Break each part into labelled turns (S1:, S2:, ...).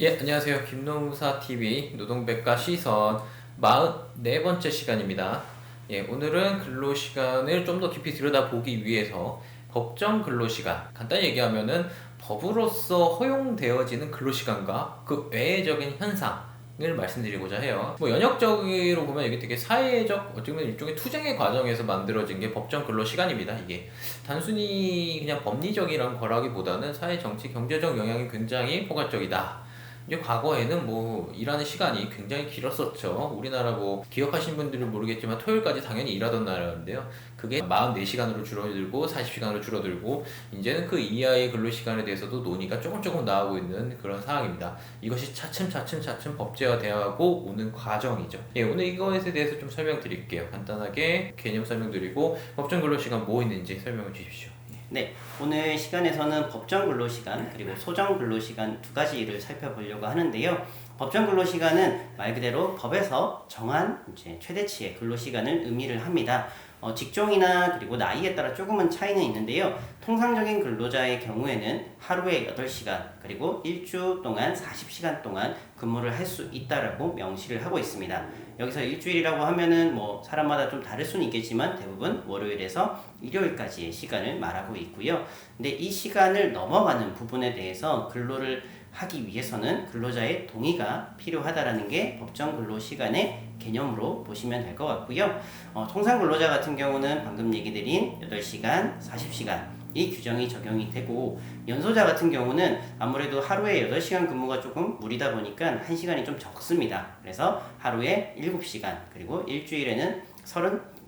S1: 예, 안녕하세요. 김노무사 TV 노동백과 시선 44번째 시간입니다. 예, 오늘은 근로 시간을 좀 더 깊이 들여다보기 위해서 법정 근로 시간, 간단히 얘기하면은 법으로서 허용되어지는 근로 시간과 그 외적인 현상 을 말씀드리고자 해요. 뭐 연역적으로 보면 이게 되게 사회적 어떻게 보면 일종의 투쟁의 과정에서 만들어진 게 법정 근로 시간입니다. 이게 단순히 그냥 법리적이란 거라기보다는 사회 정치 경제적 영향이 굉장히 포괄적이다. 이제 과거에는 뭐 일하는 시간이 굉장히 길었었죠. 우리나라 뭐 기억하시는 분들은 모르겠지만 토요일까지 당연히 일하던 나라인데요. 그게 44시간으로 줄어들고 40시간으로 줄어들고 이제는 그 이하의 근로 시간에 대해서도 논의가 조금 조금 나오고 있는 그런 상황입니다. 이것이 차츰 차츰 차츰 법제화되어가고 오는 과정이죠. 예, 오늘 이것에 대해서 좀 설명드릴게요. 간단하게 개념 설명드리고 법정 근로 시간 뭐 있는지 설명해 주십시오.
S2: 네, 오늘 시간에서는 법정 근로 시간 그리고 소정 근로 시간 두 가지를 살펴보려고 하는데요. 법정 근로 시간은 말 그대로 법에서 정한 이제 최대치의 근로 시간을 의미를 합니다. 어, 직종이나 그리고 나이에 따라 조금은 차이는 있는데요. 통상적인 근로자의 경우에는 하루에 8시간 그리고 일주 동안 40시간 동안 근무를 할 수 있다라고 명시를 하고 있습니다. 여기서 일주일이라고 하면은 뭐 사람마다 좀 다를 수는 있겠지만 대부분 월요일에서 일요일까지의 시간을 말하고 있고요. 근데 이 시간을 넘어가는 부분에 대해서 근로를 하기 위해서는 근로자의 동의가 필요하다라는 게 법정 근로 시간의 개념으로 보시면 될 것 같고요. 어, 통상 근로자 같은 경우는 방금 얘기 드린 8시간, 40시간 이 규정이 적용이 되고 연소자 같은 경우는 아무래도 하루에 8시간 근무가 조금 무리다 보니까 1시간이 좀 적습니다. 그래서 하루에 7시간 그리고 일주일에는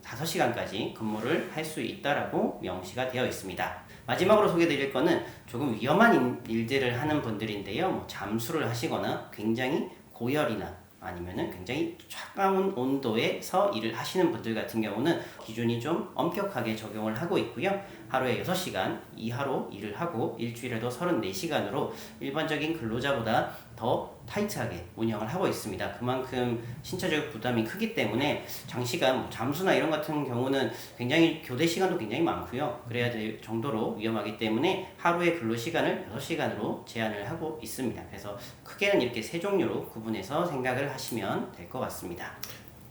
S2: 35시간까지 근무를 할 수 있다라고 명시가 되어 있습니다. 마지막으로 소개드릴 거는 조금 위험한 일들을 하는 분들인데요. 뭐 잠수를 하시거나 굉장히 고열이나 아니면은 굉장히 차가운 온도에서 일을 하시는 분들 같은 경우는 기준이 좀 엄격하게 적용을 하고 있고요. 하루에 6시간 이하로 일을 하고 일주일에도 34시간으로 일반적인 근로자보다 더 타이트하게 운영을 하고 있습니다. 그만큼 신체적 부담이 크기 때문에 장시간 뭐 잠수나 이런 같은 경우는 굉장히 교대 시간도 굉장히 많고요. 그래야 될 정도로 위험하기 때문에 하루의 근로 시간을 6시간으로 제한을 하고 있습니다. 그래서 크게는 이렇게 세 종류로 구분해서 생각을 하시면 될 것 같습니다.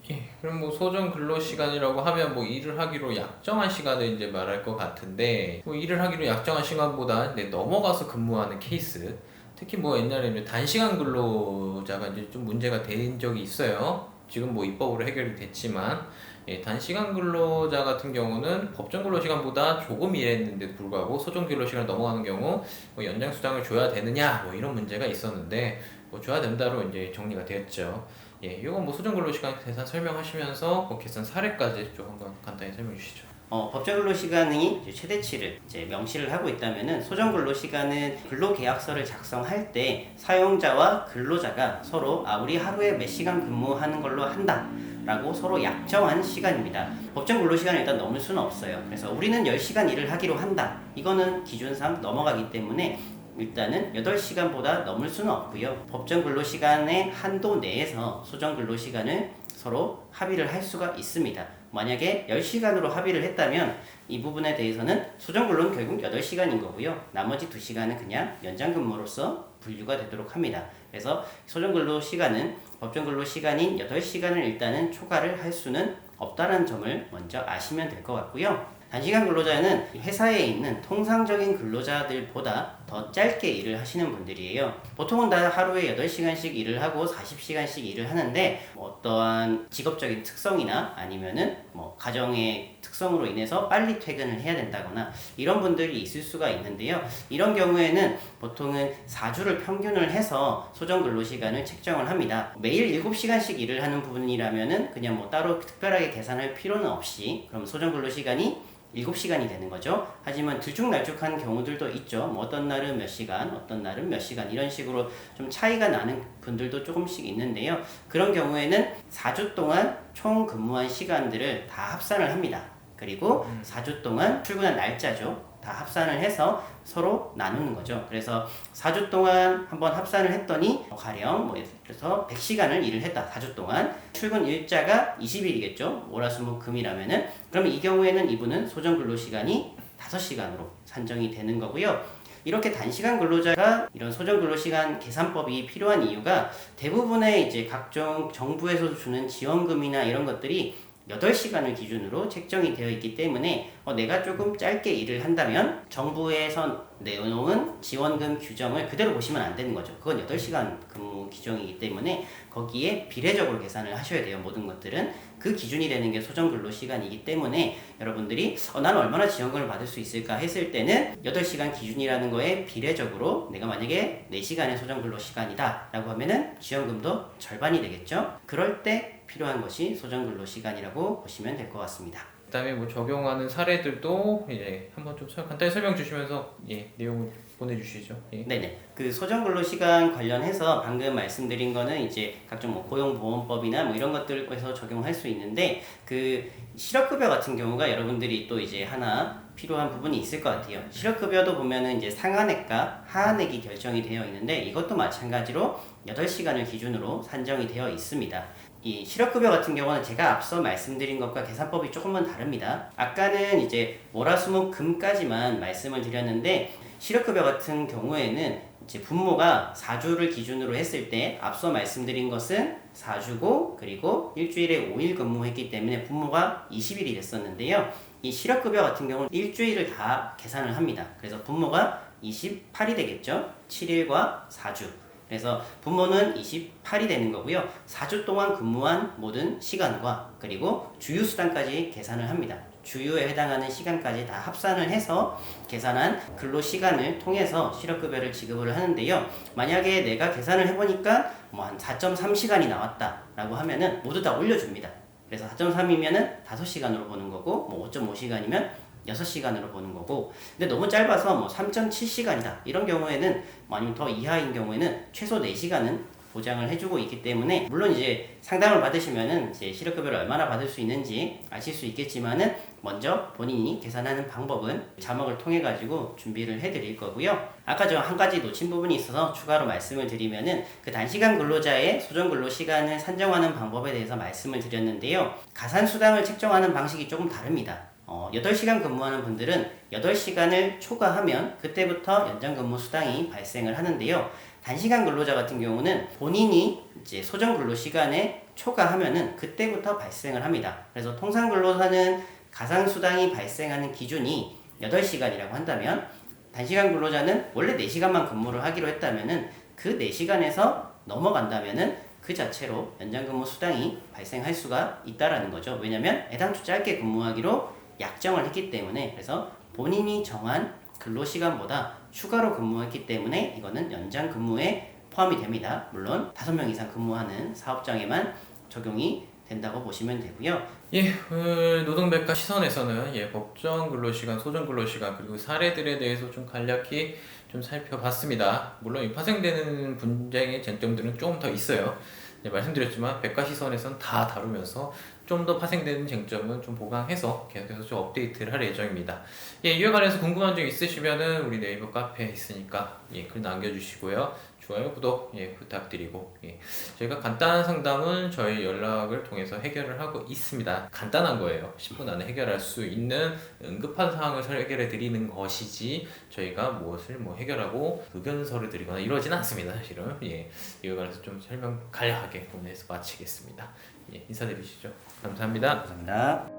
S1: 예, 그럼 뭐 소정 근로 시간이라고 하면 뭐 일을 하기로 약정한 시간을 이제 말할 것 같은데 뭐 일을 하기로 약정한 시간보다 넘어가서 근무하는 케이스 특히 뭐 옛날에 이제 단시간 근로자가 이제 좀 문제가 된 적이 있어요. 지금 뭐 입법으로 해결이 됐지만 예, 단시간 근로자 같은 경우는 법정 근로 시간보다 조금 일했는데도 불구하고 소정 근로 시간 넘어가는 경우 뭐 연장 수당을 줘야 되느냐 뭐 이런 문제가 있었는데 뭐 줘야 된다로 이제 정리가 되었죠. 예, 이건 뭐 소정 근로 시간 계산 설명하시면서 뭐 계산 사례까지 좀 한번 간단히 설명해 주시죠.
S2: 어, 법정 근로 시간이 최대치를 이제 명시를 하고 있다면은 소정 근로 시간은 근로 계약서를 작성할 때 사용자와 근로자가 서로 아 우리 하루에 몇 시간 근무하는 걸로 한다. 라고 서로 약정한 시간입니다. 법정 근로 시간을 일단 넘을 수는 없어요. 그래서 우리는 10시간 일을 하기로 한다. 이거는 기준상 넘어가기 때문에 일단은 8시간보다 넘을 수는 없고요. 법정 근로 시간의 한도 내에서 소정 근로 시간을 서로 합의를 할 수가 있습니다. 만약에 10시간으로 합의를 했다면 이 부분에 대해서는 소정 근로는 결국 8시간인 거고요. 나머지 2시간은 그냥 연장 근무로서 분류가 되도록 합니다. 그래서 소정 근로 시간은 법정 근로 시간인 8시간을 일단은 초과를 할 수는 없다는 점을 먼저 아시면 될 것 같고요. 단시간 근로자는 회사에 있는 통상적인 근로자들보다 더 짧게 일을 하시는 분들이에요. 보통은 다 하루에 8시간씩 일을 하고 40시간씩 일을 하는데 뭐 어떠한 직업적인 특성이나 아니면은 뭐 가정의 특성으로 인해서 빨리 퇴근을 해야 된다거나 이런 분들이 있을 수가 있는데요. 이런 경우에는 보통은 4주를 평균을 해서 소정 근로 시간을 책정을 합니다. 매일 7시간씩 일을 하는 부분이라면은 그냥 뭐 따로 특별하게 계산할 필요는 없이 그럼 소정 근로 시간이 7시간이 되는 거죠. 하지만 들쭉날쭉한 경우들도 있죠. 뭐 어떤 날은 몇 시간, 어떤 날은 몇 시간 이런 식으로 좀 차이가 나는 분들도 조금씩 있는데요. 그런 경우에는 4주 동안 총 근무한 시간들을 다 합산을 합니다. 그리고 4주 동안 출근한 날짜죠. 다 합산을 해서 서로 나누는 거죠. 그래서 4주 동안 한번 합산을 했더니 가령 뭐 들어서 100시간을 일을 했다. 4주 동안 출근 일자가 20일이겠죠. 월화수목 금이라면은 그러면 이 경우에는 이분은 소정 근로 시간이 5시간으로 산정이 되는 거고요. 이렇게 단시간 근로자가 이런 소정 근로시간 계산법이 필요한 이유가 대부분의 이제 각종 정부에서 주는 지원금이나 이런 것들이 8시간을 기준으로 책정이 되어 있기 때문에 어, 내가 조금 짧게 일을 한다면 정부에서 내놓은 지원금 규정을 그대로 보시면 안 되는 거죠. 그건 8시간 근무 규정이기 때문에 거기에 비례적으로 계산을 하셔야 돼요. 모든 것들은 그 기준이 되는 게 소정 근로 시간이기 때문에 여러분들이 어, 나는 얼마나 지원금을 받을 수 있을까 했을 때는 8시간 기준이라는 거에 비례적으로 내가 만약에 4시간의 소정 근로 시간이다 라고 하면은 지원금도 절반이 되겠죠. 그럴 때 필요한 것이 소정 근로 시간이라고 보시면 될 것 같습니다.
S1: 그다음에 뭐 적용하는 사례들도 예, 한번 좀 설- 간단히 설명 주시면서 예, 내용을 보내주시죠. 예.
S2: 네네. 그 소정 근로 시간 관련해서 방금 말씀드린 거는 이제 각종 뭐 고용보험법이나 뭐 이런 것들에서 적용할 수 있는데 그 실업급여 같은 경우가 여러분들이 또 이제 하나 필요한 부분이 있을 것 같아요. 실업급여도 보면은 이제 상한액과 하한액이 결정이 되어 있는데 이것도 마찬가지로 8시간을 기준으로 산정이 되어 있습니다. 이 실업급여 같은 경우는 제가 앞서 말씀드린 것과 계산법이 조금은 다릅니다. 아까는 이제 월화수목 금까지만 말씀을 드렸는데 실업급여 같은 경우에는 이제 분모가 4주를 기준으로 했을 때 앞서 말씀드린 것은 4주고 그리고 일주일에 5일 근무했기 때문에 분모가 20일이 됐었는데요. 이 실업급여 같은 경우는 일주일을 다 계산을 합니다. 그래서 분모가 28이 되겠죠. 7일과 4주. 그래서 분모는 28이 되는 거고요. 4주 동안 근무한 모든 시간과 그리고 주유 수당까지 계산을 합니다. 주유에 해당하는 시간까지 다 합산을 해서 계산한 근로 시간을 통해서 실업급여를 지급을 하는데요. 만약에 내가 계산을 해보니까 뭐 한 4.3시간이 나왔다라고 하면은 모두 다 올려줍니다. 그래서 4.3이면은 5시간으로 보는 거고 뭐 5.5시간이면 6시간으로 보는 거고 근데 너무 짧아서 뭐 3.7시간이다 이런 경우에는 뭐 아니면 더 이하인 경우에는 최소 4시간은 보장을 해주고 있기 때문에 물론 이제 상담을 받으시면은 이제 실업급여를 얼마나 받을 수 있는지 아실 수 있겠지만은 먼저 본인이 계산하는 방법은 자막을 통해 가지고 준비를 해드릴 거고요. 아까 저 한 가지 놓친 부분이 있어서 추가로 말씀을 드리면은 그 단시간 근로자의 소정 근로 시간을 산정하는 방법에 대해서 말씀을 드렸는데요. 가산 수당을 책정하는 방식이 조금 다릅니다. 어, 8시간 근무하는 분들은 8시간을 초과하면 그때부터 연장 근무 수당이 발생을 하는데요. 단시간 근로자 같은 경우는 본인이 이제 소정 근로 시간에 초과하면은 그때부터 발생을 합니다. 그래서 통상 근로사는 가상 수당이 발생하는 기준이 8시간이라고 한다면 단시간 근로자는 원래 4시간만 근무를 하기로 했다면은 그 4시간에서 넘어간다면은 그 자체로 연장 근무 수당이 발생할 수가 있다라는 거죠. 왜냐면 애당초 짧게 근무하기로 약정을 했기 때문에 그래서 본인이 정한 근로 시간보다 추가로 근무했기 때문에 이거는 연장 근무에 포함이 됩니다. 물론 5명 이상 근무하는 사업장에만 적용이 된다고 보시면 되고요.
S1: 예, 오늘 노동백과 시선에서는 예, 법정 근로시간, 소정 근로시간 그리고 사례들에 대해서 좀 간략히 좀 살펴봤습니다. 물론 이 파생되는 분쟁의 쟁점들은 조금 더 있어요. 예, 말씀드렸지만 백과 시선에서는 다 다루면서 좀 더 파생되는 쟁점은 좀 보강해서 계속해서 좀 업데이트를 할 예정입니다. 예, 이와 관해서 궁금한 점 있으시면은 우리 네이버 카페에 있으니까 예, 글 남겨주시고요. 좋아요, 구독 예, 부탁드리고 예, 저희가 간단한 상담은 저희 연락을 통해서 해결을 하고 있습니다. 간단한 거예요. 10분 안에 해결할 수 있는 응급한 상황을 해결해 드리는 것이지 저희가 무엇을 뭐 해결하고 의견서를 드리거나 이러진 않습니다. 사실은 예, 이와 관해서 좀 설명 간략하게 오늘 해서 마치겠습니다. 예, 인사드리시죠. 감사합니다.
S2: 감사합니다.